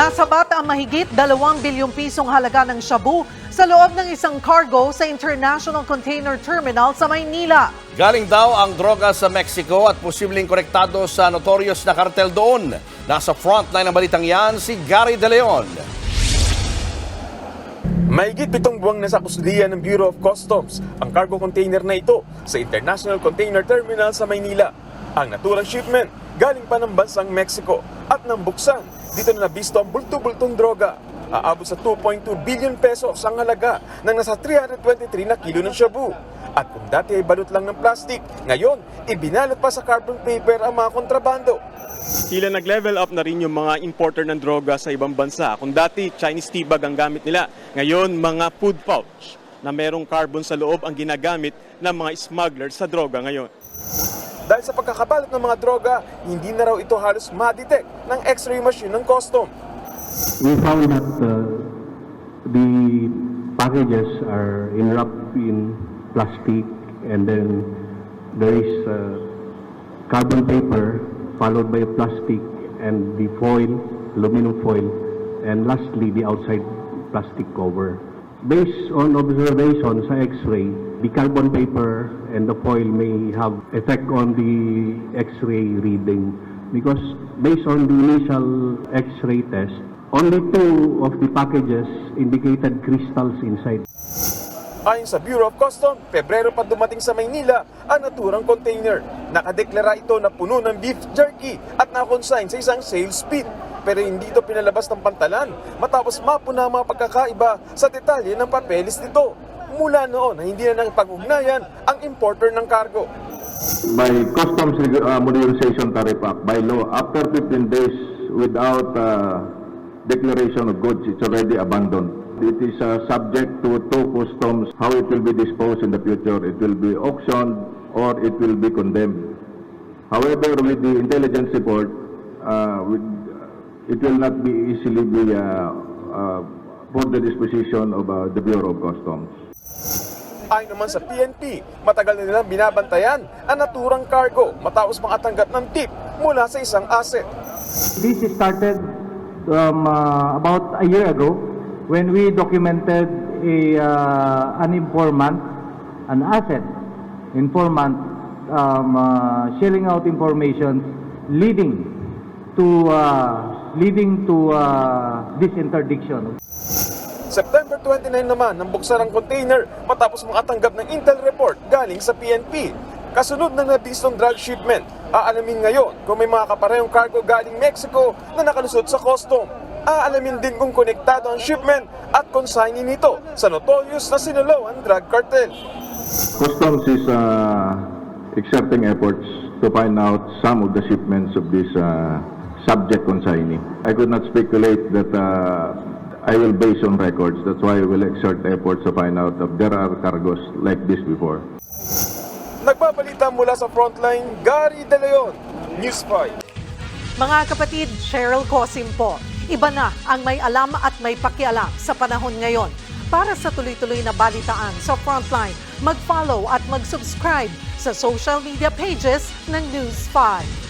Nasabat ang mahigit 2 bilyong pisong halaga ng shabu sa loob ng isang cargo sa International Container Terminal sa Maynila. Galing daw ang droga sa Mexico at posibleng konektado sa notorious na kartel doon. Nasa frontline ng balitang yan si Gary De Leon. Mahigit pitong buwang nasa kustudiya ng Bureau of Customs ang cargo container na ito sa International Container Terminal sa Maynila. Ang naturang shipment galing pa ng bansang Mexico at nang buksan, dito na nabisto ang bulto-bultong droga. Aabot sa 2.2 billion pesos ang halaga ng nasa 323 na kilo ng shabu. At kung dati ay balot lang ng plastic, ngayon ibinalot pa sa carbon paper ang mga kontrabando. Tila nag-level up na rin yung mga importer ng droga sa ibang bansa. Kung dati Chinese tibag ang gamit nila, ngayon mga food pouch na merong carbon sa loob ang ginagamit ng mga smugglers sa droga ngayon. Dahil sa pagkakabalot ng mga droga, hindi na raw ito halos ma-detect ng x-ray machine ng custom. we found that uh, the packages are enwrapped in plastic and then there is uh, carbon paper followed by plastic and the foil, aluminum foil, and lastly the outside plastic cover. Based on observation sa x-ray, the carbon paper and the foil may have effect on the x-ray reading because based on the initial x-ray test, only two of the packages indicated crystals inside. Ayon sa Bureau of Customs, Pebrero pa dumating sa Maynila ang naturang container. Nakadeklara ito na puno ng beef jerky at nakonsign sa isang sales pit. Pero hindi ito pinalabas ng pantalan matapos mapuna ang mga pagkakaiba sa detalye ng papeles nito. Mula noon hindi na nang pag-ugnayan ang importer ng cargo. by Customs uh, Modernization Tariff Act by law, after 15 days without uh, declaration of goods, it's already abandoned. It is uh, subject to two customs, how it will be disposed in the future. It will be auctioned or it will be condemned. However, with the intelligence report, uh, with, it will not be easily be uh, uh, for the disposition of uh, the Bureau of Customs. Ayon naman sa PNP, matagal na nilang binabantayan ang naturang cargo matapos makatanggap ng tip mula sa isang asset. This started um, uh, about a year ago when we documented a uh, an informant, an asset informant um, uh, sharing out information leading to uh, leading to uh, this interdiction. September 29 naman nang buksan ang container matapos makatanggap ng intel report galing sa PNP. Kasunod ng nabistong drug shipment, aalamin ngayon kung may mga kaparehong cargo galing Mexico na nakalusot sa custom. Aalamin din kung konektado ang shipment at consignee nito sa notorious na sinulawan drug cartel. Customs is uh, exerting efforts to find out some of the shipments of this uh, subject consignee. I could not speculate that uh, I will base on records. That's why I will exert efforts to find out if there are cargoes like this before. Nagbabalita mula sa frontline, Gary De Leon, News 5. Mga kapatid, Cheryl Cosim po. Iba na ang may alam at may pakialam sa panahon ngayon. Para sa tuloy-tuloy na balitaan sa Frontline, mag-follow at mag-subscribe sa social media pages ng News 5.